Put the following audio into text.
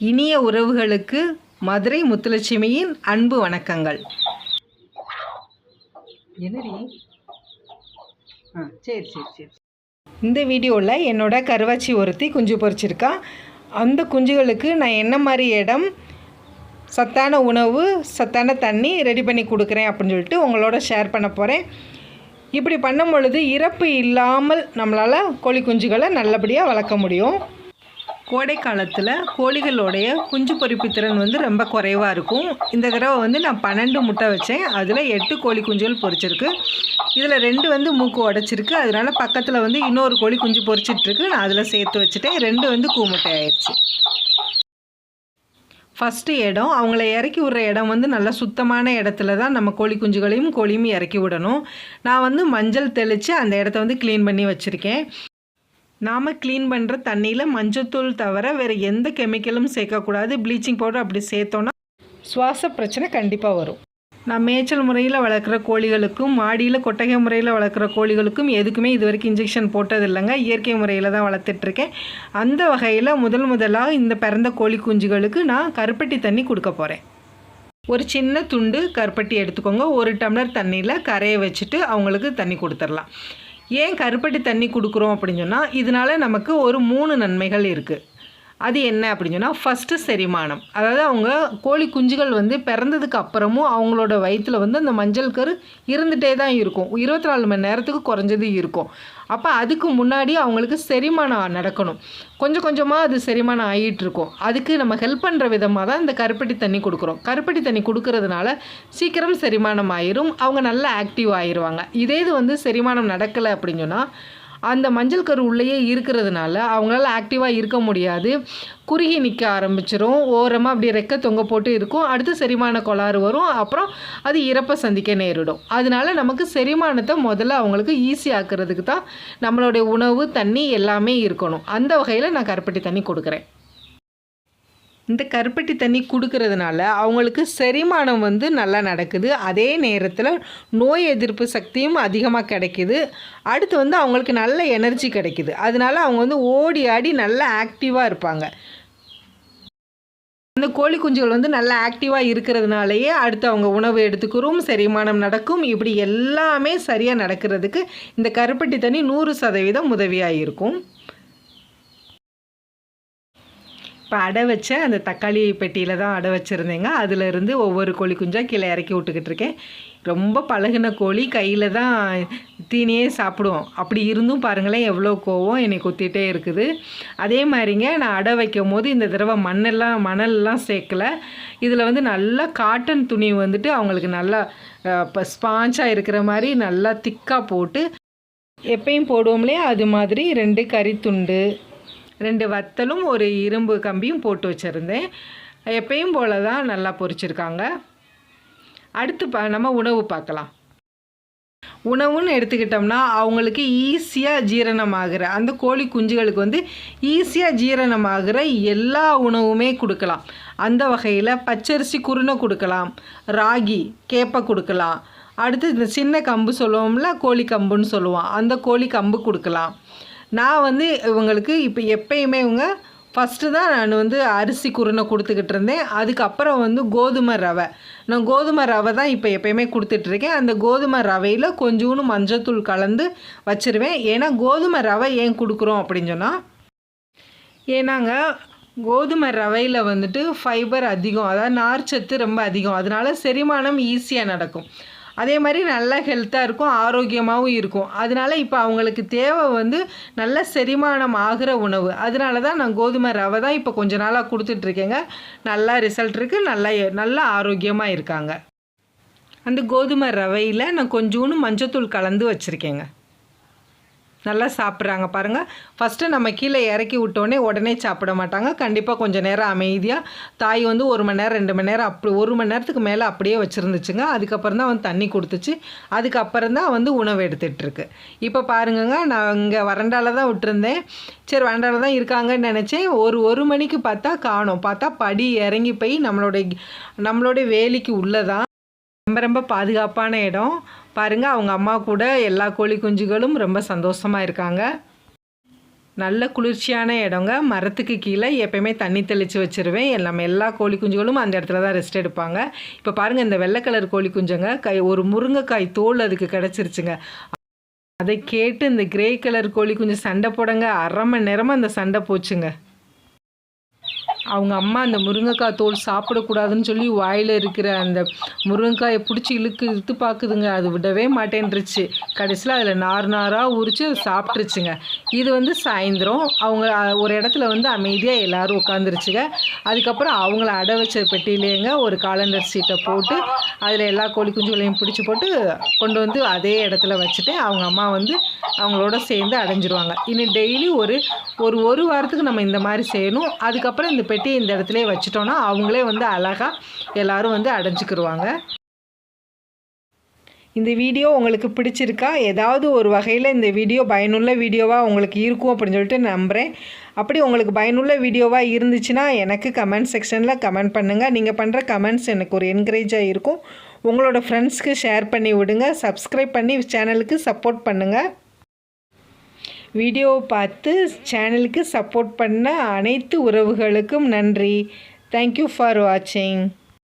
இனிய உறவுகளுக்கு மதுரை முத்துலட்சுமியின் அன்பு வணக்கங்கள். என்னடி? ஆ சரி சரி சரி. இந்த வீடியோவில் என்னோட கருவாச்சி ஒருத்தி குஞ்சு பொரிச்சிருக்கா. அந்த குஞ்சுகளுக்கு நான் என்ன மாதிரி இடம் சத்தான உணவு சத்தான தண்ணி ரெடி பண்ணி கொடுக்குறேன் அப்படின்னு சொல்லிட்டு உங்களோட ஷேர் பண்ண போகிறேன் இப்படி பண்ணும் பொழுது இறப்பு இல்லாமல் நம்மளால் கோழி குஞ்சுகளை நல்லபடியாக வளர்க்க முடியும். கோடை காலத்தில் கோழிகளுடைய குஞ்சு பொரிப்பு திறன் வந்து ரொம்ப குறைவாக இருக்கும். இந்த தடவை வந்து நான் பன்னெண்டு முட்டை வச்சேன். அதில் எட்டு கோழி குஞ்சுகள் பொரிச்சிருக்கு இதில் ரெண்டு வந்து மூக்கு உடச்சிருக்கு. அதனால பக்கத்தில் வந்து இன்னொரு கோழி குஞ்சு பொறிச்சிட்ருக்கு. நான் அதில் சேர்த்து வச்சுட்டேன். ரெண்டு வந்து கூமுட்டை ஆயிடுச்சு ஃபஸ்ட்டு இடம் அவங்கள இறக்கி விடுற இடம் வந்து நல்லா சுத்தமான இடத்துல தான் நம்ம கோழி குஞ்சுகளையும் கோழியும் இறக்கி விடணும். நான் வந்து மஞ்சள் தெளித்து அந்த இடத்த வந்து க்ளீன் பண்ணி வச்சுருக்கேன். நாம் க்ளீன் பண்ணுற தண்ணியில் மஞ்சத்தூள் தவிர வேறு எந்த கெமிக்கலும் சேர்க்கக்கூடாது. ப்ளீச்சிங் பவுடர் அப்படி சேர்த்தோன்னா சுவாச பிரச்சனை கண்டிப்பாக வரும். நான் மேய்ச்சல் முறையில் வளர்க்குற கோழிகளுக்கும் மாடியில் கொட்டகை முறையில் வளர்க்குற கோழிகளுக்கும் எதுக்குமே இது வரைக்கும் இன்ஜெக்ஷன் போட்டது இல்லைங்க இயற்கை முறையில் தான் வளர்த்துட்ருக்கேன். அந்த வகையில் முதல் முதலாக இந்த பிறந்த கோழி குஞ்சுகளுக்கு நான் கருப்பட்டி தண்ணி கொடுக்க போகிறேன் ஒரு சின்ன துண்டு கருப்பட்டி எடுத்துக்கோங்க. ஒரு டம்ளர் தண்ணியில் கரையை வச்சுட்டு அவங்களுக்கு தண்ணி கொடுத்துடலாம். ஏன் கருப்பட்டி தண்ணி கொடுக்குறோம் அப்படின்னு சொன்னால் இதனால் நமக்கு ஒரு மூணு நன்மைகள் இருக்குது அது என்ன அப்படின்னு சொன்னால் ஃபஸ்ட்டு செரிமானம். அதாவது அவங்க கோழி குஞ்சுகள் வந்து பிறந்ததுக்கு அப்புறமும் அவங்களோட வயிற்றில் வந்து அந்த மஞ்சள் கரு இருந்துகிட்டே தான் இருக்கும். இருபத்தி நாலு மணி நேரத்துக்கு குறைஞ்சது இருக்கும். அப்போ அதுக்கு முன்னாடி அவங்களுக்கு செரிமானம் நடக்கணும். கொஞ்சம் கொஞ்சமாக அது செரிமானம் ஆகிட்டு இருக்கும். அதுக்கு நம்ம ஹெல்ப் பண்ணுற விதமாக தான் இந்த கருப்பட்டி தண்ணி கொடுக்குறோம். கருப்பட்டி தண்ணி கொடுக்கறதுனால சீக்கிரம் செரிமானம் ஆயிரும். அவங்க நல்லா ஆக்டிவ் ஆயிடுவாங்க இதே இது வந்து செரிமானம் நடக்கலை அப்படின்னு சொன்னால் அந்த மஞ்சள் கரு உள்ளேயே இருக்கிறதுனால அவங்களால ஆக்டிவாக இருக்க முடியாது. குறுகி நிற்க ஆரம்பிச்சிரும். ஓரமாக அப்படி ரெக்க தொங்க போட்டு இருக்கும். அடுத்து செரிமான கோளாறு வரும். அப்புறம் அது இறப்பை சந்திக்க நேரிடும். அதனால நமக்கு செரிமானத்தை முதல்ல அவங்களுக்கு ஈஸி தான் நம்மளுடைய உணவு தண்ணி எல்லாமே இருக்கணும். அந்த வகையில் நான் கருப்பட்டி தண்ணி கொடுக்குறேன். இந்த கருப்பட்டி தண்ணி கொடுக்கறதுனால அவங்களுக்கு செரிமானம் வந்து நல்லா நடக்குது. அதே நேரத்தில் நோய் எதிர்ப்பு சக்தியும் அதிகமாக கிடைக்குது. அடுத்து வந்து அவங்களுக்கு நல்ல எனர்ஜி கிடைக்குது. அதனால அவங்க வந்து ஓடி ஆடி நல்லா ஆக்டிவாக இருப்பாங்க. அந்த கோழி குஞ்சுகள் வந்து நல்லா ஆக்டிவாக இருக்கிறதுனாலயே அடுத்து அவங்க உணவு எடுத்துக்கிறோம் செரிமானம் நடக்கும். இப்படி எல்லாமே சரியாக நடக்கிறதுக்கு இந்த கருப்பட்டி தண்ணி நூறு சதவீதம் உதவியாக இருக்கும் இப்போ அடை வச்ச அந்த தக்காளி பெட்டியில் தான் அடை வச்சுருந்தேங்க. அதிலிருந்து ஒவ்வொரு கோழி குஞ்சாக கீழே இறக்கி விட்டுக்கிட்டு இருக்கேன். ரொம்ப பழகின கோழி கையில் தான் தீனியே சாப்பிடுவோம் அப்படி இருந்தும் பாருங்களேன் எவ்வளோ கோவம் என்னை குத்திட்டே இருக்குது. அதே மாதிரிங்க நான் அடை வைக்கும் போது இந்த தடவை மண்ணெல்லாம் மணல்லாம் சேர்க்கலை. இதில் வந்து நல்லா காட்டன் துணி வந்துட்டு அவங்களுக்கு நல்லா இப்போ ஸ்பாஞ்சாக இருக்கிற மாதிரி நல்லா திக்காக போட்டு எப்பயும் போடுவோம்லையே? அது மாதிரி ரெண்டு கறித்துண்டு ரெண்டு வத்தலும் ஒரு இரும்பு கம்பியும் போட்டு வச்சுருந்தேன். எப்பயும் போல தான் நல்லா பொரிச்சிருக்காங்க. அடுத்து பா நம்ம உணவு பார்க்கலாம். உணவுன்னு எடுத்துக்கிட்டோம்னா அவங்களுக்கு ஈஸியாக ஜீரணமாகிற அந்த கோழி குஞ்சுகளுக்கு வந்து ஈஸியாக ஜீரணமாகிற எல்லா உணவுமே கொடுக்கலாம். அந்த வகையில் பச்சரிசி குருணை கொடுக்கலாம் ராகி கேப்பை கொடுக்கலாம். அடுத்து இந்த சின்ன கம்பு சொல்லுவோம்ல கோழி கம்புன்னு சொல்லுவோம் அந்த கோழி கம்பு கொடுக்கலாம். நான் வந்து இவங்களுக்கு இப்போ எப்பயுமே இவங்க ஃபஸ்ட்டு தான் நான் வந்து அரிசி குருணை கொடுத்துக்கிட்டு இருந்தேன். அதுக்கப்புறம் வந்து கோதுமை ரவை. நான் கோதுமை ரவை தான் இப்போ எப்பயுமே கொடுத்துட்ருக்கேன் அந்த கோதுமை ரவையில் கொஞ்சோண்டு மஞ்சத்தூள் கலந்து வச்சுருவேன். ஏன்னா கோதுமை ரவை ஏன் கொடுக்குறோம் அப்படின்னு சொன்னால் ஏன்னாங்க கோதுமை ரவையில் வந்துட்டு ஃபைபர் அதிகம். அதாவது நார்ச்சத்து ரொம்ப அதிகம். அதனால செரிமானம் ஈஸியாக நடக்கும். அதே மாதிரி நல்லா ஹெல்த்தாக இருக்கும் ஆரோக்கியமாகவும் இருக்கும். அதனால இப்போ அவங்களுக்கு தேவை வந்து நல்ல செரிமானம் ஆகிற உணவு. அதனால தான் நான் கோதுமை ரவை தான் இப்போ கொஞ்ச நாளாக கொடுத்துட்ருக்கேங்க. நல்லா ரிசல்ட் இருக்குது நல்லா நல்லா ஆரோக்கியமாக இருக்காங்க. அந்த கோதுமை ரவையில் நான் கொஞ்சோண்டு மஞ்சத்தூள் கலந்து வச்சுருக்கேங்க. நல்லா சாப்பிட்றாங்க பாருங்கள் ஃபஸ்ட்டு நம்ம கீழே இறக்கி விட்டோடனே உடனே சாப்பிட மாட்டாங்க. கண்டிப்பாக கொஞ்சம் நேரம் அமைதியாக தாய் வந்து ஒரு மணி நேரம் ரெண்டு மணி நேரம் அப்படி ஒரு மணி நேரத்துக்கு மேலே அப்படியே வச்சுருந்துச்சுங்க. அதுக்கப்புறம் தான் வந்து தண்ணி கொடுத்துச்சு. அதுக்கப்புறம் தான் வந்து உணவு எடுத்துகிட்ருக்கு இப்போ பாருங்கங்க நான் இங்கே வறண்டால தான் விட்டுருந்தேன். சரி வறண்டால தான் இருக்காங்கன்னு நினச்சேன். ஒரு ஒரு மணிக்கு பார்த்தா காணும். பார்த்தா படி இறங்கி போய் நம்மளுடைய நம்மளுடைய வேலிக்கு உள்ளதான். ரொம்ப ரொம்ப பாதுகாப்பான இடம். பாருங்கள் அவங்க அம்மா கூட எல்லா கோழி குஞ்சுகளும் ரொம்ப சந்தோஷமாக இருக்காங்க. நல்ல குளிர்ச்சியான இடங்க. மரத்துக்கு கீழே எப்பயுமே தண்ணி தெளித்து வச்சிருவேன். நம்ம எல்லா கோழி குஞ்சுகளும் அந்த இடத்துல தான் ரெஸ்ட் எடுப்பாங்க. இப்போ பாருங்கள் இந்த வெள்ளை கலர் கோழி குஞ்சுங்க கை ஒரு முருங்கைக்காய் தோல் அதுக்கு கிடச்சிருச்சுங்க. அதை கேட்டு இந்த கிரே கலர் கோழி குஞ்சு சண்டை போடுங்க. அரை மணி நேரமாக அந்த சண்டை போச்சுங்க. அவங்க அம்மா அந்த முருங்கைக்காய் தோல் சாப்பிடக்கூடாதுன்னு சொல்லி வாயில் இருக்கிற அந்த முருங்கைக்காயை பிடிச்சி இழுக்கு இழுத்து பார்க்குதுங்க. அது விடவே மாட்டேன்ருச்சு கடைசியில் அதில் நார் நாராக உரித்து அது சாப்பிட்ருச்சுங்க இது வந்து சாயந்தரம். அவங்க ஒரு இடத்துல வந்து அமைதியாக எல்லாரும் உட்காந்துருச்சுங்க அதுக்கப்புறம் அவங்கள அடை வச்ச பெட்டியிலேங்க ஒரு காலண்டர் சீட்டை போட்டு அதில் எல்லா கோழி குஞ்சுகளையும் பிடிச்சி போட்டு கொண்டு வந்து அதே இடத்துல வச்சுட்டு அவங்க அம்மா வந்து அவங்களோட சேர்ந்து அடைஞ்சிருவாங்க. இனி டெய்லி ஒரு ஒரு ஒரு வாரத்துக்கு நம்ம இந்த மாதிரி செய்யணும். அதுக்கப்புறம் இந்த பெட்டி இந்த இடத்துல வச்சிட்டோன்னா அவங்களே வந்து அழகாக எல்லாரும் வந்து அடைஞ்சிக்கிடுவாங்க இந்த வீடியோ உங்களுக்கு பிடிச்சிருக்கா? ஏதாவது ஒரு வகையில் இந்த வீடியோ பயனுள்ள வீடியோவாக உங்களுக்கு இருக்கும் அப்படின்னு சொல்லிட்டு நம்புகிறேன் அப்படி உங்களுக்கு பயனுள்ள வீடியோவாக இருந்துச்சுன்னா எனக்கு கமெண்ட் செக்ஷனில் கமெண்ட் பண்ணுங்கள் நீங்கள் பண்ணுற கமெண்ட்ஸ் எனக்கு ஒரு என்கரேஜாக இருக்கும். உங்களோட ஃப்ரெண்ட்ஸ்க்கு ஷேர் பண்ணி விடுங்க. சப்ஸ்கிரைப் பண்ணி சேனலுக்கு சப்போர்ட் பண்ணுங்கள் வீடியோவை பார்த்து சேனலுக்கு சப்போர்ட் பண்ண அனைத்து உறவுகளுக்கும் நன்றி. தேங்க்யூ ஃபார் வாட்சிங்